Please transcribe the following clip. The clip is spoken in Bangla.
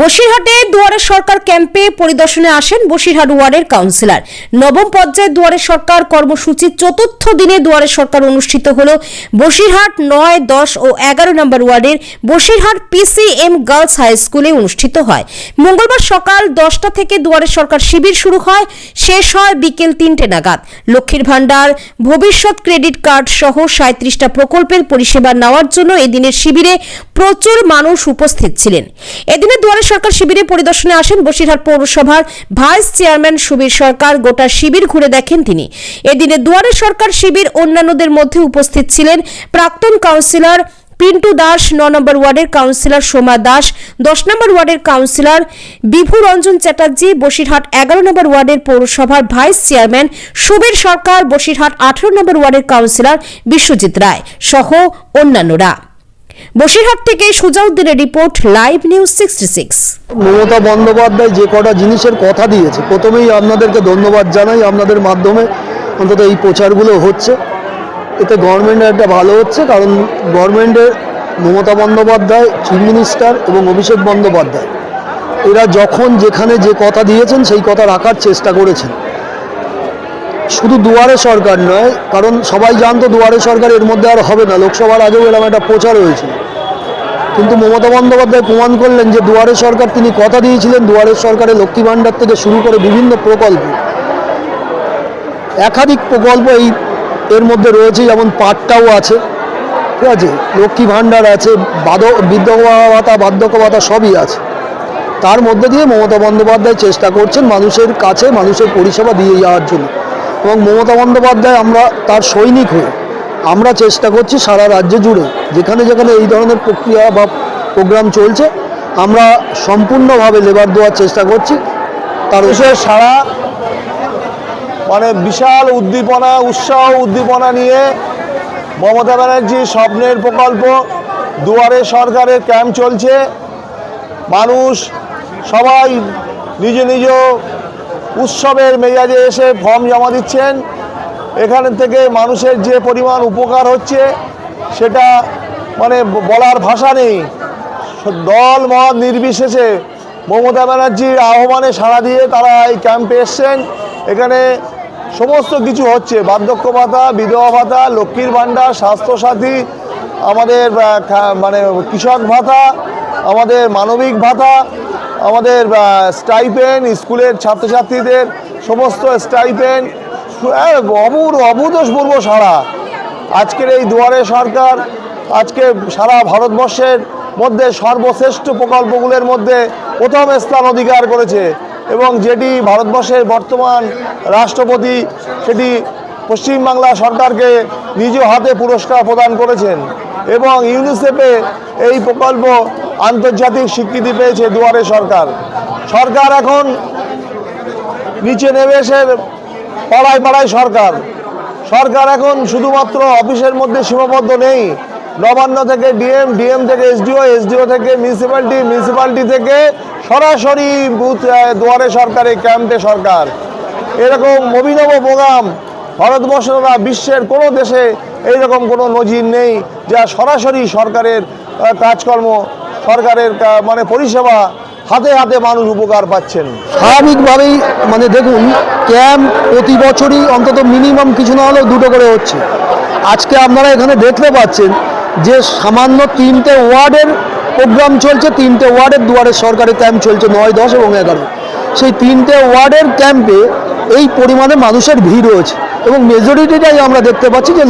বসিরহাটে দুয়ারে সরকার ক্যাম্পে পরিদর্শনে আসেন বসিরহাট ওয়ার্ডের কাউন্সিলর। নবম পর্যায়ে দুয়ারে সরকার কর্মসূচির চতুর্থ দিনে দুয়ারে সরকার অনুষ্ঠিত হল। বসিরহাট নয়, দশ ও এগারো নম্বর ওয়ার্ডের বসিরহাট পিসিএম গার্লস হাই স্কুলে অনুষ্ঠিত হয়। মঙ্গলবার সকাল দশটা থেকে দুয়ারে সরকার শিবির শুরু হয়। শেষ হয় বিকেল তিনটে নাগাদ। লক্ষ্মীর ভাণ্ডার, ভবিষ্যৎ ক্রেডিট কার্ড সহ সাঁত্রিশটা প্রকল্পের পরিষেবা নেওয়ার জন্য এদিনের শিবিরে প্রচুর মানুষ উপস্থিত ছিলেন। এদিনে দুয়ারে সরকার শিবিরে পরিদর্শনে আসেন বসিরহাট পৌরসভার ভাইস চেয়ারম্যান সুবীর সরকার। গোটা শিবির ঘুরে দেখেন তিনি। এদিনে দুয়ারে সরকার শিবির অন্যান্যদের মধ্যে উপস্থিত ছিলেন প্রাক্তন কাউন্সিলর পিন্টু দাস, ন নম্বর ওয়ার্ডের কাউন্সিলর সোমা দাস, দশ নম্বর ওয়ার্ডের কাউন্সিলর বিভু রঞ্জন চ্যাটার্জি, বসিরহাট এগারো নম্বর ওয়ার্ডের পৌরসভার ভাইস চেয়ারম্যান সুবীর সরকার, বসিরহাট আঠারো নম্বর ওয়ার্ডের কাউন্সিলর বিশ্বজিৎ রায় সহ অন্যান্যরা। বসিরহাট থেকে সুজাউদ্দিনের report, live news sixty six. Mamata Bandyopadhyay যে কটা জিনিসের কথা দিয়েছে, প্রথমেই আপনাদেরকে ধন্যবাদ জানাই, আপনাদের মাধ্যমে অন্তত এই প্রচারগুলো হচ্ছে। এতে গভর্নমেন্টের একটা ভালো হচ্ছে, কারণ গভর্নমেন্টের মমতা বন্দ্যোপাধ্যায়, চিফ মিনিস্টার এবং অভিষেক বন্দ্যোপাধ্যায়, এরা যখন যেখানে যে কথা দিয়েছেন, সেই কথা রাখার চেষ্টা করেছেন। শুধু দুয়ারে সরকার নয়, কারণ সবাই জানতো দুয়ারে সরকার এর মধ্যে আর হবে না। লোকসভার আগেও এরকম একটা প্রচার হয়েছিল। কিন্তু মমতা বন্দ্যোপাধ্যায় প্রমাণ করলেন যে দুয়ারে সরকার, তিনি কথা দিয়েছিলেন দুয়ারের সরকারের লক্ষ্মী ভাণ্ডার থেকে শুরু করে বিভিন্ন প্রকল্প। একাধিক প্রকল্প এই এর মধ্যে রয়েছে, যেমন পাটটাও আছে, ঠিক আছে? লক্ষ্মী ভাণ্ডার আছে বাদ ভাতা বার্ধক্য ভাতা সবই আছে। তার মধ্যে দিয়ে মমতা বন্দ্যোপাধ্যায় চেষ্টা করছেন মানুষের কাছে, মানুষের পরিষেবা দিয়ে যাওয়ার জন্য। এবং মমতা বন্দ্যোপাধ্যায় আমরা তার সৈনিক হয়ে আমরা চেষ্টা করছি সারা রাজ্য জুড়ে যেখানে যেখানে এই ধরনের প্রক্রিয়া বা প্রোগ্রাম চলছে আমরা সম্পূর্ণভাবে লেবার দেওয়ার চেষ্টা করছি। তার মানুষের সারা মানে বিশাল উদ্দীপনা উৎসাহ উদ্দীপনা নিয়ে মমতা ব্যানার্জির স্বপ্নের প্রকল্প দুয়ারে সরকারের ক্যাম্প চলছে। মানুষ সবাই নিজ নিজ উৎসবের মেজাজে এসে ফর্ম জমা দিচ্ছেন। এখান থেকে মানুষের যে পরিমাণ উপকার হচ্ছে, সেটা মানে বলার ভাষা নেই। দল মত নির্বিশেষে মমতা ব্যানার্জির আহ্বানে সাড়া দিয়ে তারা এই ক্যাম্পে এসছেন। এখানে সমস্ত কিছু হচ্ছে। বার্ধক্য ভাতা, বিধবা ভাতা, লক্ষ্মীর ভাণ্ডার, স্বাস্থ্যসাথী, আমাদের মানে কৃষক ভাতা, আমাদের মানবিক ভাতা আমাদের স্টাইপেন, স্কুলের ছাত্রছাত্রীদের সমস্ত স্টাইপেন অবুর অভূতপূর্ব সারা। আজকের এই দুয়ারে সরকার, আজকে সারা ভারতবর্ষের মধ্যে সর্বশ্রেষ্ঠ প্রকল্পগুলোর মধ্যে প্রথম স্থান অধিকার করেছে এবং যেটি ভারতবর্ষের বর্তমান রাষ্ট্রপতি, সেটি পশ্চিমবাংলা সরকারকে নিজ হাতে পুরস্কার প্রদান করেছেন এবং ইউনিসেফে এই প্রকল্প আন্তর্জাতিক স্বীকৃতি পেয়েছে দুয়ারে সরকার। সরকার এখন নিচে নেমে এসে পাড়ায় পাড়ায় সরকার। সরকার এখন শুধুমাত্র অফিসের মধ্যে সীমাবদ্ধ নেই। নবান্ন থেকে ডিএম ডিএম থেকে এসডিও এসডিও থেকে মিউনিসিপ্যালিটি মিউনিসিপ্যালিটি থেকে সরাসরি বুথ দুয়ারে সরকারে ক্যাম্পে সরকার। এরকম অভিনব প্রোগ্রাম ভারতবর্ষ বা বিশ্বের কোনো দেশে এইরকম কোনো নজির নেই, যা সরাসরি সরকারের কাজকর্ম সরকারের মানে পরিষেবা হাতে হাতে মানুষ উপকার পাচ্ছেন। স্বাভাবিকভাবেই মানে দেখুন, ক্যাম্প প্রতি বছরই অন্তত মিনিমাম কিছু না হলেও দুটো করে হচ্ছে। আজকে আপনারা এখানে দেখতে পাচ্ছেন যে সামান্য তিনটে ওয়ার্ডের প্রোগ্রাম চলছে, তিনটে ওয়ার্ডের দুয়ারে সরকারি ক্যাম্প চলছে, নয়, দশ এবং এগারো। সেই তিনটে ওয়ার্ডের ক্যাম্পে এই পরিমাণে মানুষের ভিড় রয়েছে এবং মেজরিটিটাই আমরা দেখতে পাচ্ছি যে